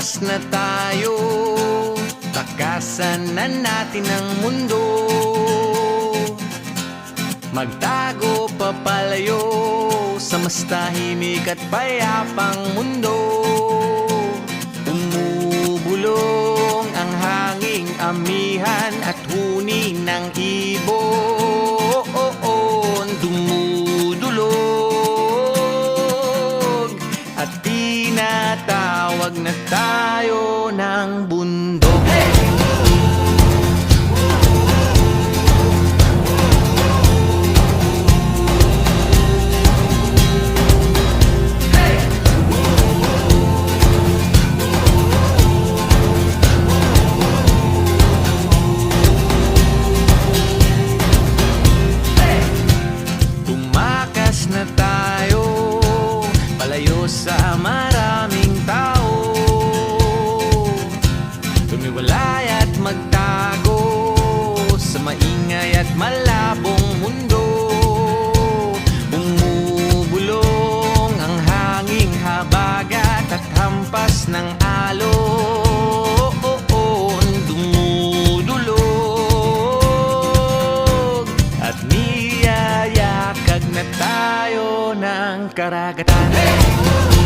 Tumakas na tayo. Takasan na natin ang mundo. Magtago papalayo Sa mas tahimik at payapang mundo. Umubulong ang hanging amihan At huni ng ibon na tayo ng bundok. Tumakas na tayo Palayo sa maraming hampas ng alon Dumudulog. At niyayakag na tayo ng karagatan